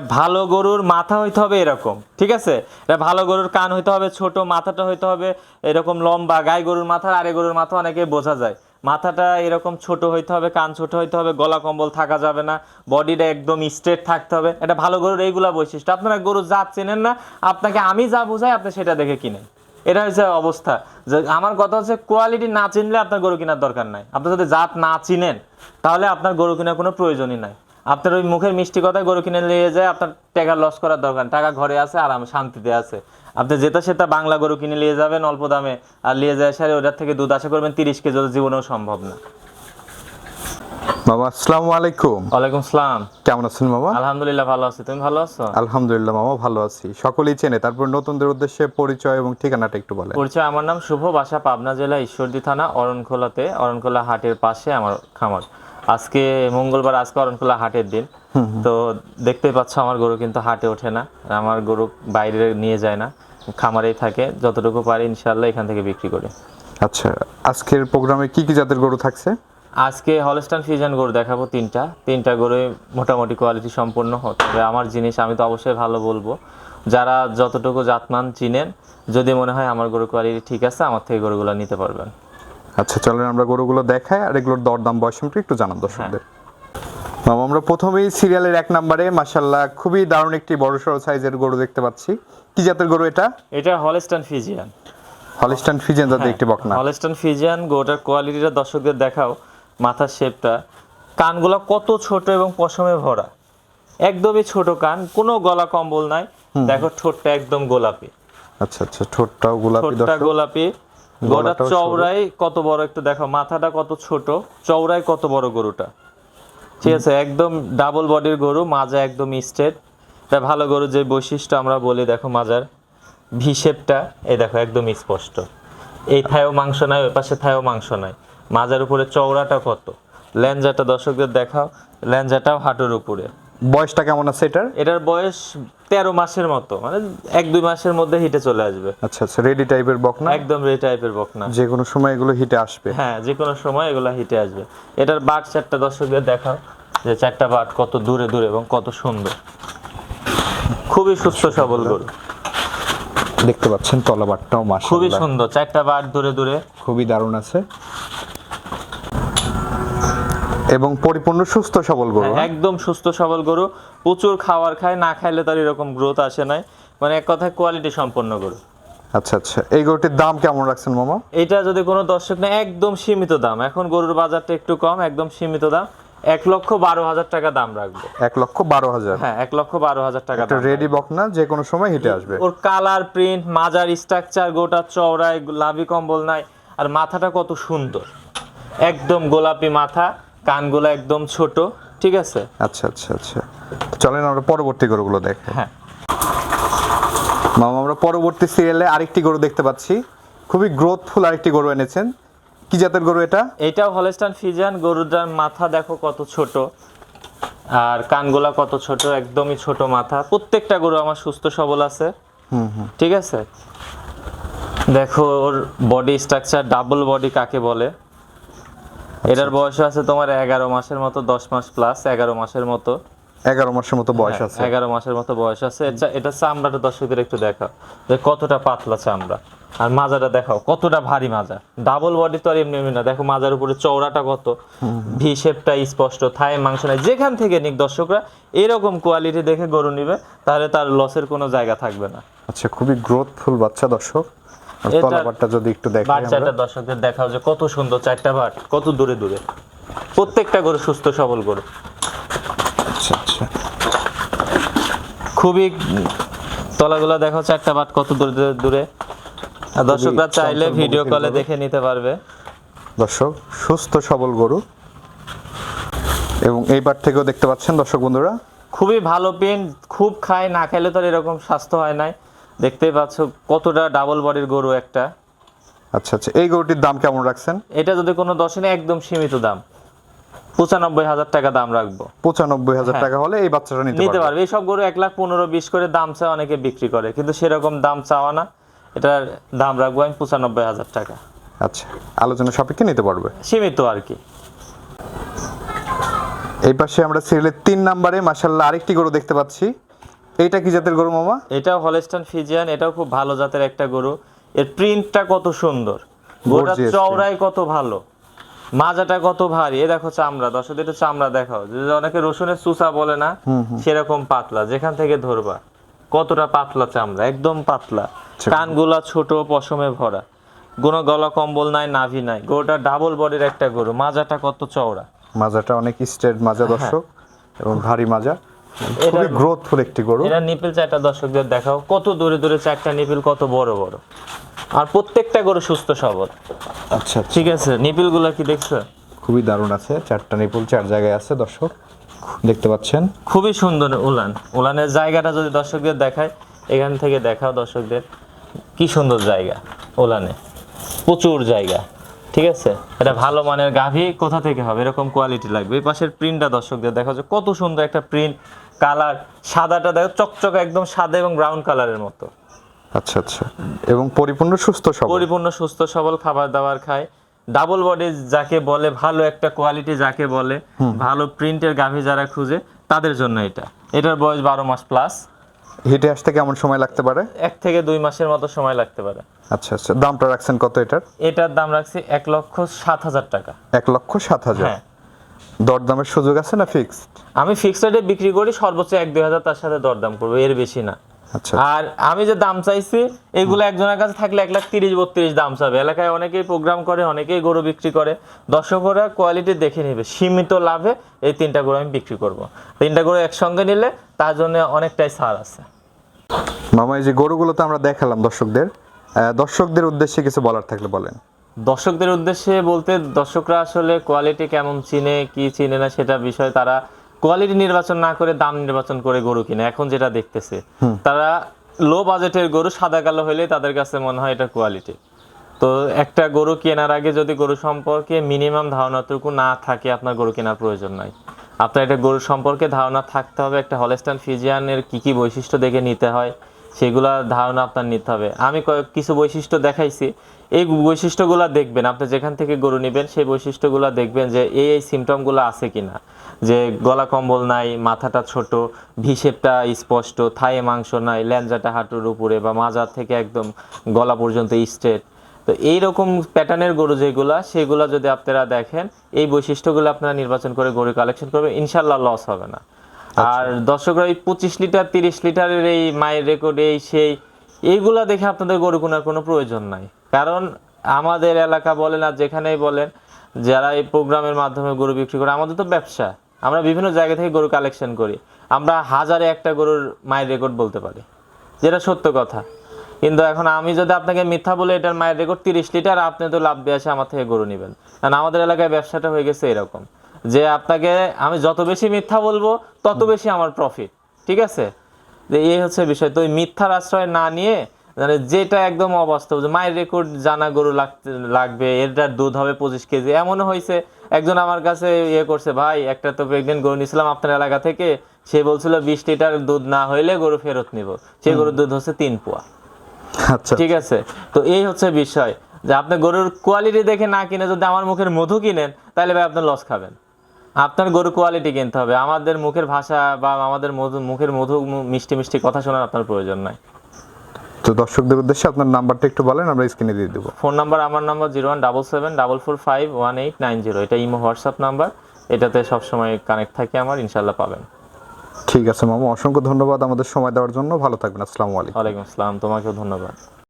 ভালো গরুর মাথা হইতে হবে এরকম, ঠিক আছে? এটা ভালো গরুর কান হইতে হবে, ছোট মাথাটা হইতে হবে, এরকম লম্বা গাই গরুর মাথা আরে গরুর মাথা অনেকে বোঝা যায়। মাথাটা এরকম ছোট হইতে হবে, কান ছোট হইতে হবে, গলা কম্বল থাকা যাবে না, বডিটা একদম স্ট্রেট থাকতে হবে। এটা ভালো গরুর এইগুলা বৈশিষ্ট্য। আপনারা গরু জাত চেনেন না, আপনাকে আমি যা বোঝাই আপনি সেটা দেখে কিনেন। এটা হচ্ছে অবস্থা। যে আমার কথা হচ্ছে কোয়ালিটি না চিনলে আপনার গরু কেনার দরকার নাই। আপনি যদি জাত না চিনেন, তাহলে আপনার গরু কেনার কোনো প্রয়োজনই নাই। আপনার ওই মুখের মিষ্টি কথায় গরু কিনে নিয়ে যায় আপনার টাকা লস করার দরকার। টাকা ঘরে আছে আরাম শান্তিতে আছে। আপনি যেটা সেটা বাংলা গরু কিনে নিয়ে যাবেন অল্প দামে আর নিয়ে যায় সারে ওটার থেকে দুধ আশা করবেন তিরিশ কেজি জীবনেও সম্ভব না। বাবা আসসালামু আলাইকুম। ওয়ালাইকুম সালাম। কেমন আছেন বাবা? আলহামদুলিল্লাহ ভালো আছি। তুমি ভালো আছো? আলহামদুলিল্লাহ মামা ভালো আছি। সকলেই চেনে। তারপর নতুনদের উদ্দেশ্যে পরিচয় এবং ঠিকানাটা একটু বলেন। পরিচয় আমার নাম শুভ বাসা পাবনা জেলা ঈশ্বরদী থানা অরণখোলাতে অরণখোলা হাটের পাশে আমার খামার। আজকে মঙ্গলবার আজকে অরণখোলা হাটের দিন। তো দেখতেই পাচ্ছ আমার গরু কিন্তু হাটে ওঠে না। আমার গরু বাইরে নিয়ে যায় না খামারেই থাকে। যতটুকু পারি ইনশাল্লাহ এখান থেকে বিক্রি করি। আচ্ছা আজকের প্রোগ্রামে কি কি জাতের গরু থাকছে? আজকে হলস্টান ফিজান গরু দেখাবো তিনটা। তিনটা গরু মোটামুটি কোয়ালিটি সম্পূর্ণ তবে আমার জিনিস আমি তো অবশ্যই ভালো বলব। যারা যতটুকু জাতমান চিনেন যদি মনে হয় আমার গরু কোয়ালিটি ঠিক আছে আমার থেকে গরুগুলো নিতে পারবেন। আচ্ছা চলেন আমরা গরুগুলো দেখাই আর এগুলোর দরদাম বয়সমটা একটু জানান দর্শকদের। আমরা প্রথমেই সিরিয়ালের এক নম্বরে মাসাল্লাহ খুবই দারুণ একটি বড় সড়ো সাইজের গরু দেখতে পাচ্ছি। কি জাতের গরু এটা? এটা হলস্টান ফিজিয়ান। হলিস্টান ফিজেন জাতের একটি বকনা। হলস্টান ফিজিয়ান গরুটার কোয়ালিটিটা দর্শকদের দেখাও মাথার শেপটা। কানগুলো কত ছোট এবং পশমে ভরা। একদমই ছোট কান কোনো গলা কম্বল নাই। দেখো ঠোঁটটা একদম গোলাপি। আচ্ছা আচ্ছা ঠোঁটটাও গোলাপি ঠোঁটটা গোলাপি। চওড়াই কত বড় একটু দেখো মাথাটা কত ছোট চওড়াই কত বড় গরুটা? ঠিক আছে একদম ডাবল বডির গরু মাজা একদম স্ট্রেট এটা ভালো গরু যে বৈশিষ্ট্য আমরা বলি দেখো মাজার ভি শেপটা এই দেখো একদম স্পষ্ট। এই থায়ও মাংস নাই ওই পাশে থায়ও মাংস নাই। মাজার উপরে চওড়াটা কত? ল্যাঞ্জাটা দর্শকদের দেখাও ল্যাঞ্জাটাও হাঁটুর উপরে। বয়সটা কেমন আছে এটার? এটার বয়স তেরো মাসের মতো মানে এক দুই মাসের মধ্যে হিটে চলে আসবে। আচ্ছা আচ্ছা রেডি টাইপের বকনা? একদম রেডি টাইপের বকনা। যে কোনো সময় এগুলো হিটে আসবে? হ্যাঁ যে কোনো সময় এগুলো হিটে আসবে। এটার বাট চারটা দর্শকদের দেখাও যে চারটা বাট কত দূরে দূরে এবং কত সুন্দর। খুবই সুস্থ সবল গরু। দেখতে পাচ্ছেন তলাবারটাও খুবই মাশাআল্লাহ সুন্দর চারটা বাট দূরে দূরে। খুবই দারুণ আছে। এবং পরিপূর্ণ সুস্থ সবল গরু হ্যাঁ, একদম সুস্থ সবল গরু। প্রচুর খাবার খায় না খাইলে তার এরকম গ্রোথ আসে নাই। মানে এক কথায় কোয়ালিটি সম্পন্ন গরু। আচ্ছা আচ্ছা। এই গরুটির দাম কেমন রাখছেন মামা? এটা যদি কোনো দর্শক নেয় একদম সীমিত দাম। এখন গরুর বাজারটা একটু কম একদম সীমিত দাম। এক লক্ষ বারো হাজার টাকা দাম রাখব। এক লক্ষ বারো হাজার? হ্যাঁ এক লক্ষ বারো হাজার টাকা রেডি বক না যে কোনো সময় হিটে আসবে। ওর কালার প্রিন্ট মাজার স্ট্রাকচার গোটা চওড়ায় লাভি কম্বল নাই। আর মাথাটা কত সুন্দর। একদম গোলাপি মাথা। কানগুলো একদম ছোট ঠিক আছে? আচ্ছা আচ্ছা আচ্ছা। চলেন আমরা পরবর্তী গরুগুলো দেখে। হ্যাঁ। মামা আমরা পরবর্তী সিরিয়ালে আরেকটি গরু দেখতে পাচ্ছি। খুবই গ্রোথফুল আরেকটি গরু এনেছেন। কি জাতের গরু এটা? এটাও হলস্টান ফিজিয়ান গরুটার মাথা দেখো কত ছোট আর কানগুলা কত ছোট একদমই ছোট মাথা। প্রত্যেকটা গরু আমার সুস্থ সবল আছে। হুম হুম। ঠিক আছে? দেখো ওর বডি স্ট্রাকচার ডাবল বডি কাকে বলে? এটার বয়স আছে তোমার এগারো মাসের মতো দশ মাস প্লাস এগারো মাসের মতো। এগারো মাসের মতো বয়স আছে। এগারো মাসের মতো বয়স আছে। এটা এটা চামড়াটা দর্শকদের একটু দেখাও যে কতটা পাতলা চামড়া। আর মাজাটা দেখাও কতটা ভারী মাজা। ডাবল বডি তো আর এমনি এমনি না। দেখো মাজার উপরে চওড়াটা কত। ভি শেপটা স্পষ্ট থায় মাংস নাই। যেখান থেকে নিক দর্শকরা এরকম কোয়ালিটি দেখে গরু নিবে তাহলে তার লসের কোনো জায়গা থাকবে না। আচ্ছা খুবই গ্রোথফুল বাচ্চা দর্শক। তলাবারটা যদি একটু দেখি বাচ্চাটা দর্শকদের দেখাও যে কত সুন্দর চারটা বাট কত দূরে দূরে। প্রত্যেকটা গরু সুস্থ সবল গরু। আচ্ছা আচ্ছা। খুবই তলাগুলো দেখো চারটা বাট কত দূরে দূরে দর্শকরা চাইলে ভিডিও কলে দেখে। নিতে পারবে। দর্শক সুস্থ সবল গরু। এবং এইবার থেকেও দেখতে পাচ্ছেন দর্শক বন্ধুরা। খুবই ভালো পেন খুব খায় না খাইলে তো এরকম স্বাস্থ্য হয় নাই। দেখতেই পাচ্ছ কতটা ডাবল বডির গরু একটা। আচ্ছা আচ্ছা এই গরুটির দাম কেমন রাখছেন? এটা যদি কোনো দর্শনে একদম সীমিত দাম। পঁচানব্বই হাজার টাকা দাম রাখব। পঁচানব্বই হাজার টাকা হলে এই বাচ্চাটা নিতে পারবে। এইসব গরু এক লাখ পনেরো বিশ করে দাম চায় অনেকে বিক্রি করে। কিন্তু সেরকম দাম চাওয়া না। এটার দাম রাখব আমি পঁচানব্বই হাজার টাকা। আচ্ছা আলোচনা সাপেক্ষে নিতে পারবে। সীমিত আর কি। এই পাশে আমরা সিরিয়ালের তিন নম্বরে মাসাল্লাহ আরেকটি গরু দেখতে পাচ্ছি। এইটা কি জাতের গরু মামা? এটাও হলেস্টান ফিজিয়ান এটাও খুব ভালো জাতের একটা গরু। এর প্রিন্টটা কত সুন্দর। Gorgeous চওড়াই কত ভালো। মাজাটা কত ভারী। এ দেখো চামড়া দর্শক একটু চামড়া দেখাও। যে অনেকে রসুনের সুসা বলে না সেরকম পাতলা যেখান থেকে ধরবা। কতটা পাতলা চামড়া একদম পাতলা। আচ্ছা। কানগুলা ছোট পশমে ভরা। কোনো গলা কম্বল নাই নাভি নাই। গরুটা ডাবল বডির একটা গরু। মাজাটা কত চওড়া। মাজাটা অনেক স্ট্রেট মাজা দর্শক এবং ভারী মাজা। খুবই গ্রোথফুল একটি গরু। এটা নিপিল চারটা দর্শকদের দেখাও কত দূরে দূরে চারটা নিপিল কত বড় বড়। আর প্রত্যেকটা গরু সুস্থ সবল। আচ্ছা ঠিক আছে নিপিলগুলা কি দেখছ? খুবই দারুণ আছে চারটা নিপুল চার জায়গায় আছে দর্শক দেখতে পাচ্ছেন। খুবই সুন্দর উলান। উলানের জায়গাটা যদি দর্শকদের দেখায় এখান থেকে দেখাও দর্শকদের কি সুন্দর জায়গা উলানে। প্রচুর জায়গা ঠিক আছে? এটা ভালো মানের গাভী কোথা থেকে হবে? এরকম কোয়ালিটি লাগবে। এই পাশের প্রিন্টটা দর্শকদের দেখা যে কত সুন্দর একটা প্রিন্ট কালার সাদাটা দেখো চকচকে একদম সাদা এবং ব্রাউন কালারের মতো। আচ্ছা আচ্ছা। এবং পরিপূর্ণ সুস্থ সবল। পরিপূর্ণ সুস্থ সবল খাবার দাবার খায়। ডাবল বডি যাকে বলে ভালো একটা কোয়ালিটি যাকে বলে ভালো প্রিন্টের গাভী যারা খুঁজে তাদের জন্য এটা। এটার বয়স বারো মাস প্লাস হিটে আসতে কেমন সময় লাগতে পারে? এক থেকে দুই মাসের মতো সময় লাগতে পারে। আচ্ছা আচ্ছা। দামটা রাখছেন কত এটার? এটার দাম রাখছি এক লক্ষ সাত হাজার টাকা। এক লক্ষ সাত হাজার। হ্যাঁ। দরদামের সুযোগ আছে না ফিক্সড আমি ফিক্সড রেটে বিক্রি করি সর্বোচ্চ এক দুই হাজার তার সাথে দরদাম করব এর বেশি না। আচ্ছা আর আমি যে দাম চাইছি এগুলো একজনের কাছে থাকলে এক লাখ তিরিশ বত্রিশ দাম চাবে। এলাকায় অনেকেই প্রোগ্রাম করে অনেকেই গরু বিক্রি করে। দর্শকরা কোয়ালিটি দেখে নেবে সীমিত লাভে এই তিনটা গরু আমি বিক্রি করব। তিনটা গরু একসঙ্গে নিলে তার জন্য অনেকটাই ছাড় আছে। মামা এই যে গরুগুলো তো আমরা দেখালাম দর্শকদের। দর্শকদের উদ্দেশ্যে কিছু বলার থাকলে বলেন। দর্শকদের উদ্দেশ্যে বলতে দর্শকরা আসলে কোয়ালিটি কেমন চিনে কি চিনে না সেটা বিষয় তারা কোয়ালিটি নির্বাচন না করে দাম নির্বাচন করে গরু কিনে এখন যেটা দেখতেছে। তারা লো বাজেটের গরু সাদা কালো হলে তাদের কাছে মনে হয় এটা কোয়ালিটি তো একটা গরু কেনার আগে যদি গরু সম্পর্কে মিনিমাম ধারণাটুকু না থাকে আপনার গরু কেনার প্রয়োজন নাই। আপনার একটা গরু সম্পর্কে ধারণা থাকতে হবে একটা হলেস্টান ফিজিয়ানের কি কি বৈশিষ্ট্য দেখে নিতে হয় সেগুলা ধারণা আপনার নিতে হবে। আমি কয়েক কিছু বৈশিষ্ট্য দেখাইছি। এই বৈশিষ্ট্যগুলো দেখবেন, আপনি যেখান থেকে গরু নেবেন, সেই বৈশিষ্ট্যগুলো দেখবেন যে এই এই সিমটমগুলো আছে কিনা। যে গলা কম্বল নাই, মাথাটা ছোট ভিশেপটা স্পষ্ট, থায়ে মাংস নাই, ল্যাঞ্জাটা হাঁটুর উপরে বা মাজার থেকে একদম গলা পর্যন্ত স্ট্রেট তো এইরকম প্যাটার্নের গরু যেগুলা, সেগুলা যদি আপনারা দেখেন, এই বৈশিষ্ট্যগুলো আপনারা নির্বাচন করে গরু কালেকশন করবেন। ইনশাল্লাহ লস হবে না। আর দর্শকরা এই পঁচিশ লিটার, তিরিশ লিটারের এই মায়ের রেকর্ড এই সেই, এইগুলা দেখে আপনাদের গরু কেনার কোনো প্রয়োজন নাই। কারণ আমাদের এলাকা বলেন আর যেখানেই বলেন, যারা এই প্রোগ্রামের মাধ্যমে গরু বিক্রি করে, আমাদের তো ব্যবসা। আমরা বিভিন্ন জায়গা থেকে গরু কালেকশন করি। আমরা হাজারে একটা গরুর মায়ের রেকর্ড বলতে পারি। যেটা সত্য কথা। কিন্তু এখন আমি যদি আপনাকে মিথ্যা বলে এটার মায়ের রেকর্ড তিরিশ লিটার, আপনি তো লাভ দিয়ে আসে আমার থেকে গরু নেবেন। কারণ আমাদের এলাকায় ব্যবসাটা হয়ে গেছে এরকম। যে আপনাকে আমি যত বেশি মিথ্যা বলব তত বেশি আমার প্রফিট ঠিক আছে? যে এই হচ্ছে বিষয়। তো ওই মিথ্যার আশ্রয় না নিয়ে মানে যেটা একদম অবাস্তব যে মায়ের রেকর্ড জানা গরু লাগবে এটার দুধ হবে পঁচিশ কেজি। এমনও হয়েছে একজন আমার কাছে ইয়ে করছে ভাই একটা তো প্রেগনেন্ট গরু নিয়েছিলাম আপনার এলাকা থেকে সে বলছিল বিশ লিটার দুধ না হইলে গরু ফেরত নিব। সে গরুর দুধ হচ্ছে তিন পোয়া। আচ্ছা। ঠিক আছে? তো এই হচ্ছে বিষয় যে আপনি গরুর কোয়ালিটি দেখে না কিনে যদি আমার মুখের মধু কিনেন তাহলে ভাই আপনি লস খাবেন। আপনার গরু কোয়ালিটি কিনতে হবে। আমাদের মুখের ভাষা বা আমাদের মধু মুখের মধু মিষ্টি মিষ্টি কথা শোনার আপনার প্রয়োজন নাই। তো দর্শকদের উদ্দেশ্যে আপনার নাম্বারটা একটু বলেন আমরা স্ক্রিনে দিয়ে দেবো। ফোন নাম্বার আমার number zero one double seven double four five one eight nine zero. এটা ইমো হোয়াটসঅ্যাপ নাম্বার। এটাতে সবসময় কানেক্ট থাকে আমার ইনশাল্লাহ পাবেন। ঠিক আছে মামু অসংখ্য ধন্যবাদ আমাদের সময় দেওয়ার জন্য। ভালো থাকবেন আসসালামু আলাইকুম। ওয়ালাইকুম আসসালাম তোমাকেও ধন্যবাদ।